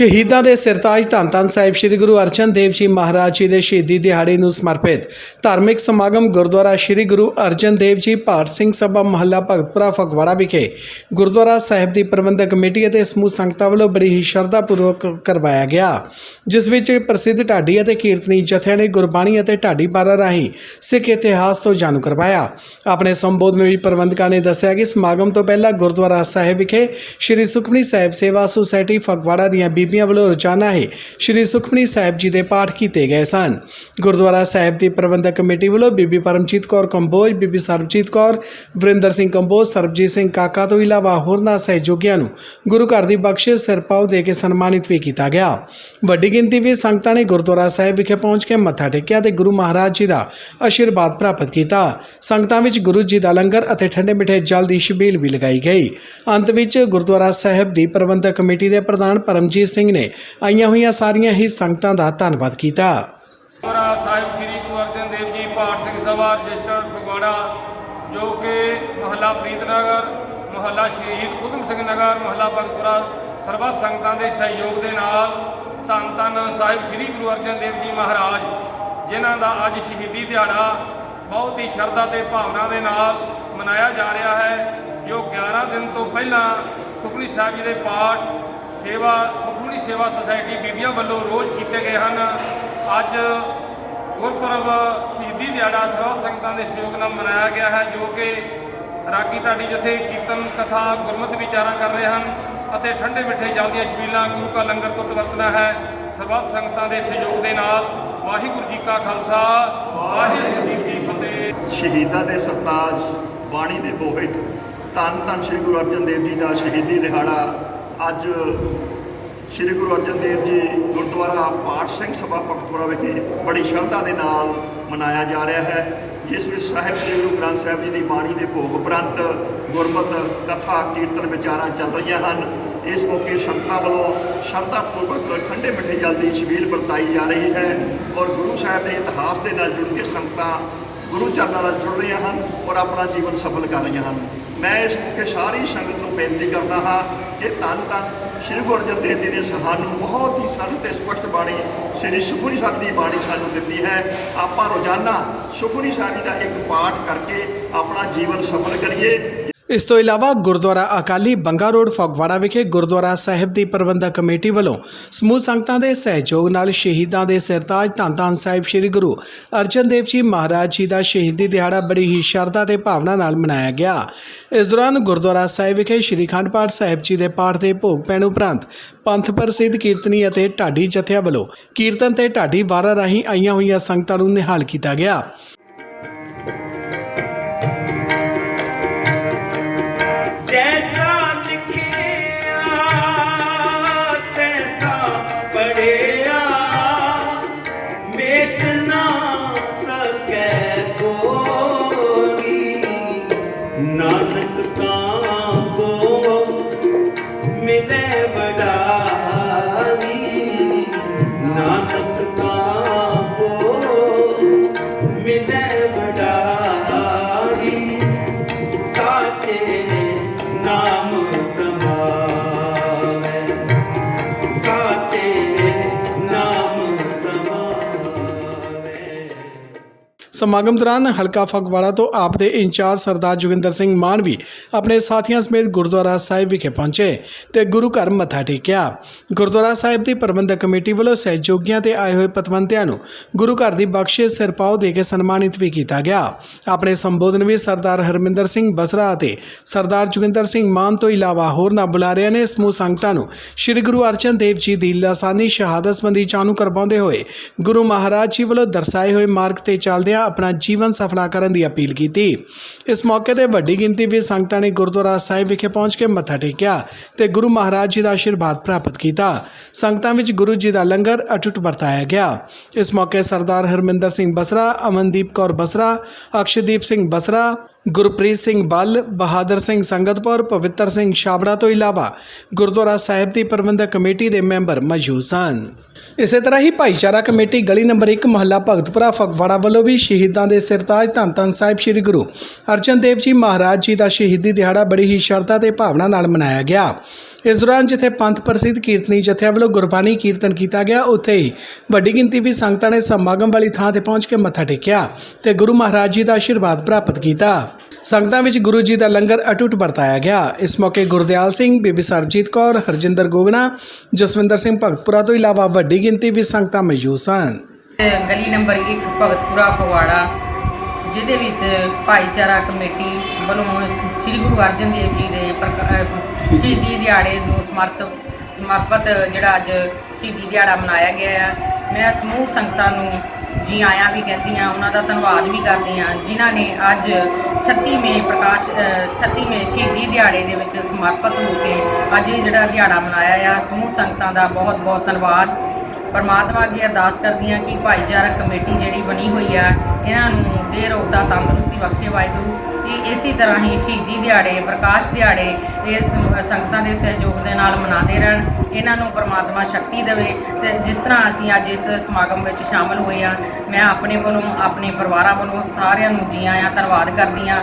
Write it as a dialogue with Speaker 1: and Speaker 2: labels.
Speaker 1: ਸ਼ਹੀਦਾਂ ਦੇ ਸਿਰਤਾਜ ਧੰਨ ਧੰਨ ਸਾਹਿਬ ਸ੍ਰੀ ਗੁਰੂ ਅਰਜਨ ਦੇਵ ਜੀ ਮਹਾਰਾਜ ਜੀ ਦੇ ਸ਼ਹੀਦੀ ਦਿਹਾੜੇ ਨੂੰ ਸਮਰਪਿਤ ਧਾਰਮਿਕ ਸਮਾਗਮ ਗੁਰਦੁਆਰਾ ਸ੍ਰੀ ਗੁਰੂ ਅਰਜਨ ਦੇਵ ਜੀ ਭਾਰਤ ਸਿੰਘ ਸਭਾ ਮਹੱਲਾ ਭਗਤਪੁਰਾ ਫਗਵਾੜਾ ਵਿਖੇ ਗੁਰਦੁਆਰਾ ਸਾਹਿਬ ਦੀ ਪ੍ਰਬੰਧਕ ਕਮੇਟੀ ਅਤੇ ਸਮੂਹ ਸੰਗਤਾਂ ਵੱਲੋਂ ਬੜੀ ਹੀ ਸ਼ਰਧਾ ਪੂਰਵਕ ਕਰਵਾਇਆ ਗਿਆ, ਜਿਸ ਵਿੱਚ ਪ੍ਰਸਿੱਧ ਢਾਡੀ ਅਤੇ ਕੀਰਤਨੀ ਜਥਿਆਂ ਨੇ ਗੁਰਬਾਣੀ ਅਤੇ ਢਾਡੀ ਬਾਰਾਂ ਰਾਹੀਂ ਸਿੱਖ ਇਤਿਹਾਸ ਤੋਂ ਜਾਣੂ ਕਰਵਾਇਆ। ਆਪਣੇ ਸੰਬੋਧਨ ਵਿੱਚ ਪ੍ਰਬੰਧਕਾਂ ਨੇ ਦੱਸਿਆ ਕਿ ਸਮਾਗਮ ਤੋਂ ਪਹਿਲਾਂ ਗੁਰਦੁਆਰਾ ਸਾਹਿਬ ਵਿਖੇ ਸ੍ਰੀ ਸੁਖਮਨੀ ਸਾਹਿਬ ਸੇਵਾ ਸੁਸਾਇਟੀ ਫਗਵਾੜਾ ਦੀਆਂ ਬੀਬੀਆਂ ਵੱਲੋਂ ਰੋਜ਼ਾਨਾ ਹੀ ਸ੍ਰੀ ਸੁਖਮਨੀ ਸਾਹਿਬ ਜੀ ਦੇ ਪਾਠ ਕੀਤੇ ਗਏ ਸਨ। ਗੁਰਦੁਆਰਾ ਸਾਹਿਬ ਦੀ ਪ੍ਰਬੰਧਕ ਕਮੇਟੀ ਵੱਲੋਂ ਬੀਬੀ ਪਰਮਜੀਤ ਕੌਰ ਕੰਬੋਜ, ਬੀਬੀ ਸਰਬਜੀਤ ਕੌਰ, ਵਰਿੰਦਰ ਸਿੰਘ ਕੰਬੋਜ, ਸਰਬਜੀਤ ਸਿੰਘ ਕਾਕਾ ਤੋਂ ਇਲਾਵਾ ਹੋਰਨਾਂ ਸਹਿਯੋਗੀਆਂ ਨੂੰ ਗੁਰੂ ਘਰ ਦੀ ਬਖਸ਼ਿਸ਼ ਸਿਰਪਾਉ ਦੇ ਕੇ ਸਨਮਾਨਿਤ ਵੀ ਕੀਤਾ ਗਿਆ। ਵੱਡੀ ਗਿਣਤੀ ਵਿੱਚ ਸੰਗਤਾਂ ਨੇ ਗੁਰਦੁਆਰਾ ਸਾਹਿਬ ਵਿਖੇ ਪਹੁੰਚ ਕੇ ਮੱਥਾ ਟੇਕਿਆ ਤੇ ਗੁਰੂ ਮਹਾਰਾਜ ਜੀ ਦਾ ਆਸ਼ੀਰਵਾਦ ਪ੍ਰਾਪਤ ਕੀਤਾ। ਸੰਗਤਾਂ ਵਿੱਚ ਗੁਰੂ ਜੀ ਦਾ ਲੰਗਰ ਅਤੇ ਠੰਡੇ ਮਿੱਠੇ ਜਲ ਦੀ ਛਬੀਲ ਵੀ ਲਗਾਈ ਗਈ। ਅੰਤ ਵਿੱਚ ਗੁਰਦੁਆਰਾ ਸਾਹਿਬ ਦੀ ਪ੍ਰਬੰਧਕ ਕਮੇਟੀ ਦੇ ਪ੍ਰਧਾਨ ਪਰਮਜੀਤ ਸਿੰਘ ਨੇ ਆਈਆਂ ਹੋਈਆਂ ਸਾਰੀਆਂ ਹੀ ਸੰਗਤਾਂ ਦਾ ਧੰਨਵਾਦ ਕੀਤਾ।
Speaker 2: ਗੁਰਦੁਆਰਾ ਸਾਹਿਬ ਸ੍ਰੀ ਗੁਰੂ ਅਰਜਨ ਦੇਵ ਜੀ ਪਾਠ ਸਿੰਘ ਸਭਾ ਰਜਿਸਟਰਡ ਫਗਵਾੜਾ, ਜੋ ਕਿ ਮਹੱਲਾ ਪ੍ਰੀਤਨਗਰ, ਮਹੱਲਾ ਸ਼ਹੀਦ ਊਧਮ ਸਿੰਘ ਨਗਰ, ਮਹੱਲਾ ਭਗਤਪੁਰਾ ਸਰਬੱਤ ਸੰਗਤਾਂ ਦੇ ਸਹਿਯੋਗ ਦੇ ਨਾਲ ਧੰਨ ਧੰਨ ਸਾਹਿਬ ਸ੍ਰੀ ਗੁਰੂ ਅਰਜਨ ਦੇਵ ਜੀ ਮਹਾਰਾਜ, ਜਿਨ੍ਹਾਂ ਦਾ ਅੱਜ ਸ਼ਹੀਦੀ ਦਿਹਾੜਾ ਬਹੁਤ ਹੀ ਸ਼ਰਧਾ ਤੇ ਭਾਵਨਾ ਦੇ ਨਾਲ ਮਨਾਇਆ ਜਾ ਰਿਹਾ ਹੈ, ਜੋ 11 ਦਿਨ ਤੋਂ ਪਹਿਲਾਂ ਸੁਖਮਨੀ ਸਾਹਿਬ ਜੀ ਦੇ ਪਾਠ, ਸੇਵਾ ਸੁਖਮਨੀ ਸੇਵਾ ਸੁਸਾਇਟੀ ਬੀਬੀਆਂ ਵੱਲੋਂ ਰੋਜ਼ ਕੀਤੇ ਗਏ ਹਨ। ਅੱਜ ਗੁਰਪੁਰਬ ਸ਼ਹੀਦੀ ਦਿਹਾੜਾ ਸਰਵ ਸੰਗਤਾਂ ਦੇ ਸਹਿਯੋਗ ਨਾਲ ਮਨਾਇਆ ਗਿਆ ਹੈ, ਜੋ ਕਿ ਰਾਗੀ ਢਾਡੀ ਜਥੇ ਕੀਰਤਨ ਕਥਾ ਗੁਰਮਤਿ ਵਿਚਾਰਾਂ ਕਰ ਰਹੇ ਹਨ ਅਤੇ ਠੰਡੇ ਮਿੱਠੇ ਜਲ ਦੀਆਂ ਛਬੀਲਾਂ ਗੁਰੂ ਕਾ ਲੰਗਰ ਤੋਂ ਵਰਤਣਾ ਹੈ। ਸਰਬੱਤ ਸੰਗਤਾਂ ਦੇ ਸਹਿਯੋਗ ਦੇ ਨਾਲ ਵਾਹਿਗੁਰੂ ਜੀ ਕਾ ਖਾਲਸਾ, ਵਾਹਿਗੁਰੂ ਜੀ ਕੀ ਫਤਿਹ।
Speaker 3: ਸ਼ਹੀਦਾਂ ਦੇ ਸਰਤਾਜ ਬਾਣੀ ਦੇ ਬੋਹਿਤ ਧੰਨ ਧੰਨ ਸ੍ਰੀ ਗੁਰੂ ਅਰਜਨ ਦੇਵ ਜੀ ਦਾ ਸ਼ਹੀਦੀ ਦਿਹਾੜਾ ਅੱਜ ਸ੍ਰੀ ਗੁਰੂ ਅਰਜਨ ਦੇਵ ਜੀ ਗੁਰਦੁਆਰਾ ਪਾਠ ਸਿੰਘ ਸਭਾ ਭਗਤਪੁਰਾ ਵਿਖੇ ਬੜੀ ਸ਼ਰਧਾ ਦੇ ਨਾਲ ਮਨਾਇਆ ਜਾ ਰਿਹਾ ਹੈ, ਜਿਸ ਵਿੱਚ ਸਾਹਿਬ ਸ੍ਰੀ ਗੁਰੂ ਗ੍ਰੰਥ ਸਾਹਿਬ ਜੀ ਦੀ ਬਾਣੀ ਦੇ ਭੋਗ ਉਪਰੰਤ ਗੁਰਮਤਿ, ਕਥਾ, ਕੀਰਤਨ, ਵਿਚਾਰਾਂ ਚੱਲ ਰਹੀਆਂ ਹਨ। ਇਸ ਮੌਕੇ ਸੰਗਤਾਂ ਵੱਲੋਂ ਸ਼ਰਧਾ ਪੂਰਵਕ ਖੰਡੇ ਮਿੱਠੇ ਜਲ ਦੀ ਛਬੀਲ ਵਰਤਾਈ ਜਾ ਰਹੀ ਹੈ ਔਰ ਗੁਰੂ ਸਾਹਿਬ ਦੇ ਇਤਿਹਾਸ ਦੇ ਨਾਲ ਜੁੜ ਕੇ ਸੰਗਤਾਂ ਗੁਰੂ ਚਰਨਾਂ ਨਾਲ ਜੁੜ ਰਹੀਆਂ ਹਨ ਔਰ ਆਪਣਾ ਜੀਵਨ ਸਫਲ ਕਰ ਰਹੀਆਂ ਹਨ। ਮੈਂ ਇਸ ਮੌਕੇ ਸਾਰੀ ਸੰਗਤ ਨੂੰ ਬੇਨਤੀ ਕਰਦਾ ਹਾਂ ਕਿ ਧੰਨ ਧੰਨ ਸ਼੍ਰੀ ਗੁਰੂ ਅਰਜਨ ਦੇਵ ਜੀ ਨੇ ਸਾਨੂੰ ਬਹੁਤ ਹੀ ਸਰਲ ਤੇ ਸਪਸ਼ਟ ਬਾਣੀ, ਸ਼੍ਰੀ ਸੁਖਮਨੀ ਸਾਹਿਬ ਦੀ ਬਾਣੀ ਸਾਨੂੰ ਦਿੱਤੀ ਹੈ। ਆਪਾਂ ਰੋਜ਼ਾਨਾ ਸੁਖਮਨੀ ਸਾਹਿਬ ਦਾ ਇੱਕ ਪਾਠ ਕਰਕੇ ਆਪਣਾ ਜੀਵਨ ਸਫਲ ਕਰੀਏ।
Speaker 1: ਇਸ ਤੋਂ ਇਲਾਵਾ ਗੁਰਦੁਆਰਾ ਅਕਾਲੀ ਬੰਗਾ ਰੋਡ, ਫਗਵਾੜਾ ਵਿਖੇ ਗੁਰਦੁਆਰਾ ਸਾਹਿਬ ਦੀ ਪ੍ਰਬੰਧਕ ਕਮੇਟੀ ਵੱਲੋਂ ਸਮੂਹ ਸੰਗਤਾਂ ਦੇ ਸਹਿਯੋਗ ਨਾਲ ਸ਼ਹੀਦਾਂ ਦੇ ਸਿਰਤਾਜ ਧੰਨ ਧੰਨ ਸਾਹਿਬ ਸ੍ਰੀ ਗੁਰੂ ਅਰਜਨ ਦੇਵ ਜੀ ਮਹਾਰਾਜ ਜੀ ਦਾ ਸ਼ਹੀਦੀ ਦਿਹਾੜਾ ਬੜੀ ਹੀ ਸ਼ਰਧਾ ਤੇ ਭਾਵਨਾ ਨਾਲ ਮਨਾਇਆ ਗਿਆ। ਇਸ ਦੌਰਾਨ ਗੁਰਦੁਆਰਾ ਸਾਹਿਬ ਵਿਖੇ ਸ੍ਰੀ ਅਖੰਡ ਪਾਠ ਸਾਹਿਬ ਜੀ ਦੇ ਪਾਠ ਦੇ ਭੋਗ ਪੈਣ ਉਪਰੰਤ ਪੰਥ ਪ੍ਰਸਿੱਧ ਕੀਰਤਨੀ ਅਤੇ ਢਾਡੀ ਜਥਿਆਂ ਵੱਲੋਂ ਕੀਰਤਨ ਤੇ ਢਾਡੀ ਵਾਰਾਂ ਰਾਹੀਂ ਆਈਆਂ ਹੋਈਆਂ ਸੰਗਤਾਂ ਨੂੰ ਨਿਹਾਲ ਕੀਤਾ ਗਿਆ। ਸਮਾਗਮ ਦੌਰਾਨ ਹਲਕਾ ਫਗਵਾੜਾ ਤੋਂ ਆਪ ਦੇ ਇੰਚਾਰਜ ਸਰਦਾਰ ਜੋਗਿੰਦਰ ਸਿੰਘ ਮਾਨ ਵੀ ਆਪਣੇ ਸਾਥੀਆਂ ਸਮੇਤ ਗੁਰਦੁਆਰਾ ਸਾਹਿਬ ਵਿਖੇ ਪਹੁੰਚੇ ਤੇ ਗੁਰੂ ਘਰ ਮੱਥਾ ਟੇਕਿਆ। ਗੁਰਦੁਆਰਾ ਸਾਹਿਬ ਦੀ ਪ੍ਰਬੰਧਕ ਕਮੇਟੀ ਵੱਲੋਂ ਸਹਿਯੋਗੀਆਂ ਤੇ ਆਏ ਹੋਏ ਪਤਵੰਤਿਆਂ ਨੂੰ ਗੁਰੂ ਘਰ ਦੀ ਬਖਸ਼ਿਸ਼ ਸਿਰਪਾਓ ਦੇ ਕੇ ਸਨਮਾਨਿਤ ਵੀ ਕੀਤਾ ਗਿਆ। ਆਪਣੇ ਸੰਬੋਧਨ ਵਿੱਚ ਸਰਦਾਰ ਹਰਮਿੰਦਰ ਸਿੰਘ ਬਸਰਾ ਅਤੇ ਸਰਦਾਰ ਜੋਗਿੰਦਰ ਸਿੰਘ ਮਾਨ ਤੋਂ ਇਲਾਵਾ ਹੋਰ ਨਾ ਬੁਲਾਰਿਆਂ ਨੇ ਸਮੂਹ ਸੰਗਤਾਂ ਨੂੰ ਸ੍ਰੀ ਗੁਰੂ ਅਰਜਨ ਦੇਵ ਜੀ ਦੀ ਲਾਸਾਨੀ ਸ਼ਹਾਦਤ ਸੰਬੰਧੀ ਚਾਨੂ ਕਰਵਾਉਂਦੇ ਹੋਏ ਗੁਰੂ ਮਹਾਰਾਜ ਜੀ ਵੱਲੋਂ ਦਰਸਾਏ ਹੋਏ ਮਾਰਗ ਤੇ ਚੱਲਦਿਆਂ ਆਪਣਾ ਜੀਵਨ ਸਫਲਾ ਕਰਨ ਦੀ ਅਪੀਲ ਕੀਤੀ। ਇਸ ਮੌਕੇ ਤੇ ਵੱਡੀ ਗਿਣਤੀ ਵਿੱਚ ਸੰਗਤਾਂ ਨੇ ਗੁਰਦੁਆਰਾ ਸਾਹਿਬ ਵਿਖੇ ਪਹੁੰਚ ਕੇ ਮੱਥਾ ਟੇਕਿਆ ਤੇ ਗੁਰੂ ਮਹਾਰਾਜ ਜੀ ਦਾ ਆਸ਼ੀਰਵਾਦ ਪ੍ਰਾਪਤ ਕੀਤਾ। ਸੰਗਤਾਂ ਵਿੱਚ ਗੁਰੂ ਜੀ ਦਾ ਲੰਗਰ ਅਟੁੱਟ ਵਰਤਾਇਆ ਗਿਆ। ਇਸ ਮੌਕੇ ਸਰਦਾਰ ਹਰਮਿੰਦਰ ਸਿੰਘ ਬਸਰਾ, ਅਮਨਦੀਪ ਕੌਰ ਬਸਰਾ, ਅਕਸ਼ਦੀਪ ਸਿੰਘ ਬਸਰਾ ਗੁਰਪ੍ਰੀਤ ਸਿੰਘ ਬੱਲ, ਬਹਾਦਰ ਸਿੰਘ ਸੰਗਤਪੁਰ, ਪਵਿੱਤਰ ਸਿੰਘ ਛਾਬੜਾ ਤੋਂ ਇਲਾਵਾ ਗੁਰਦੁਆਰਾ ਸਾਹਿਬ ਦੀ ਪ੍ਰਬੰਧਕ ਕਮੇਟੀ ਦੇ ਮੈਂਬਰ ਮੌਜੂਦ ਸਨ। ਇਸੇ ਤਰ੍ਹਾਂ ਹੀ ਭਾਈਚਾਰਾ ਕਮੇਟੀ ਗਲੀ ਨੰਬਰ 1 ਮਹੱਲਾ ਭਗਤਪੁਰਾ ਫਗਵਾੜਾ ਵੱਲੋਂ ਵੀ ਸ਼ਹੀਦਾਂ ਦੇ ਸਿਰਤਾਜ ਧੰਨ ਧੰਨ ਸਾਹਿਬ ਸ੍ਰੀ ਗੁਰੂ ਅਰਜਨ ਦੇਵ ਜੀ ਮਹਾਰਾਜ ਜੀ ਦਾ ਸ਼ਹੀਦੀ ਦਿਹਾੜਾ ਬੜੀ ਹੀ ਸ਼ਰਧਾ ਤੇ ਭਾਵਨਾ ਨਾਲ ਮਨਾਇਆ ਗਿਆ। ਇਸ ਦੌਰਾਨ ਜਿੱਥੇ ਪੰਥ ਪ੍ਰਸਿੱਧ ਕੀਰਤਨੀ ਜਥਿਆਂ ਵੱਲੋਂ ਗੁਰਬਾਣੀ ਕੀਰਤਨ ਕੀਤਾ ਗਿਆ, ਉੱਥੇ ਹੀ ਵੱਡੀ ਗਿਣਤੀ ਵਿੱਚ ਸੰਗਤਾਂ ਨੇ ਸਮਾਗਮ ਵਾਲੀ ਥਾਂ ਤੇ ਪਹੁੰਚ ਕੇ ਮੱਥਾ ਟੇਕਿਆ ਤੇ ਗੁਰੂ ਮਹਾਰਾਜ ਜੀ ਦਾ ਆਸ਼ੀਰਵਾਦ ਪ੍ਰਾਪਤ ਕੀਤਾ। ਸੰਗਤਾਂ ਵਿੱਚ ਗੁਰੂ ਜੀ ਦਾ ਲੰਗਰ ਅਟੁੱਟ ਵਰਤਾਇਆ ਗਿਆ। ਇਸ ਮੌਕੇ ਗੁਰਦਿਆਲ ਸਿੰਘ, ਬੀਬੀ ਸਰਜੀਤ ਕੌਰ, ਹਰਜਿੰਦਰ ਗੋਗਣਾ, ਜਸਵਿੰਦਰ ਸਿੰਘ ਭਗਤਪੁਰਾ ਤੋਂ ਇਲਾਵਾ ਵੱਡੀ ਗਿਣਤੀ ਵਿੱਚ ਸੰਗਤਾਂ ਮੌਜੂਦ ਸਨ।
Speaker 4: ਗਲੀ ਨੰਬਰ 1 ਭਗਤਪੁਰਾ, ਫਗਵਾੜਾ। ਜਿਹਦੇ ਵਿੱਚ ਭਾਈਚਾਰਾ ਕਮੇਟੀ ਵੱਲੋਂ ਸ੍ਰੀ ਗੁਰੂ ਅਰਜਨ ਦੇਵ ਜੀ ਦੇ ਪ੍ਰਕਾ- ਸ਼ਹੀਦੀ ਦਿਹਾੜੇ ਨੂੰ ਸਮਰਪਿਤ ਸਮਰਪਿਤ ਜਿਹੜਾ ਅੱਜ ਸ਼ਹੀਦੀ ਦਿਹਾੜਾ ਮਨਾਇਆ ਗਿਆ ਹੈ ਮੈਂ ਸਮੂਹ ਸੰਗਤਾਂ ਨੂੰ ਜੀ ਆਇਆਂ ਵੀ ਕਹਿੰਦੀ ਹਾਂ, ਉਹਨਾਂ ਦਾ ਧੰਨਵਾਦ ਵੀ ਕਰਦੀ ਹਾਂ, ਜਿਨ੍ਹਾਂ ਨੇ ਅੱਜ 36ਵੇਂ ਪ੍ਰਕਾਸ਼ ਅਹ 36ਵੇਂ ਸ਼ਹੀਦੀ ਦਿਹਾੜੇ ਦੇ ਵਿੱਚ ਸਮਰਪਿਤ ਹੋ ਕੇ ਅੱਜ ਇਹ ਜਿਹੜਾ ਦਿਹਾੜਾ ਮਨਾਇਆ ਆ, ਸਮੂਹ ਸੰਗਤਾਂ ਦਾ ਬਹੁਤ ਬਹੁਤ ਧੰਨਵਾਦ। ਪਰਮਾਤਮਾ ਅੱਗੇ ਅਰਦਾਸ ਕਰਦੀ ਹਾਂ ਕਿ ਭਾਈਚਾਰਕ ਕਮੇਟੀ ਜਿਹੜੀ ਬਣੀ ਹੋਈ ਆ, ਇਹਨਾਂ ਨੂੰ ਦੇ ਰੋਗਤਾ ਤੰਦਰੁਸਤੀ ਬਖਸ਼ੇ ਵਾਹਿਗੁਰੂ। ਕਿ ਇਸੇ ਤਰ੍ਹਾਂ ਹੀ ਸ਼ਹੀਦੀ ਦਿਹਾੜੇ, ਪ੍ਰਕਾਸ਼ ਦਿਹਾੜੇ ਇਸ ਸੰਗਤਾਂ ਦੇ ਸਹਿਯੋਗ ਦੇ ਨਾਲ ਮਨਾਉਂਦੇ ਰਹਿਣ, ਇਹਨਾਂ ਨੂੰ ਪਰਮਾਤਮਾ ਸ਼ਕਤੀ ਦੇਵੇ। ਤੇ ਜਿਸ ਤਰ੍ਹਾਂ ਅਸੀਂ ਅੱਜ ਇਸ ਸਮਾਗਮ ਵਿੱਚ ਸ਼ਾਮਲ ਹੋਏ ਆ ਮੈਂ ਆਪਣੇ ਵੱਲੋਂ, ਆਪਣੇ ਪਰਿਵਾਰਾਂ ਵੱਲੋਂ ਸਾਰਿਆਂ ਨੂੰ ਜੀ ਆਇਆਂ ਧੰਨਵਾਦ ਕਰਦੀ ਹਾਂ।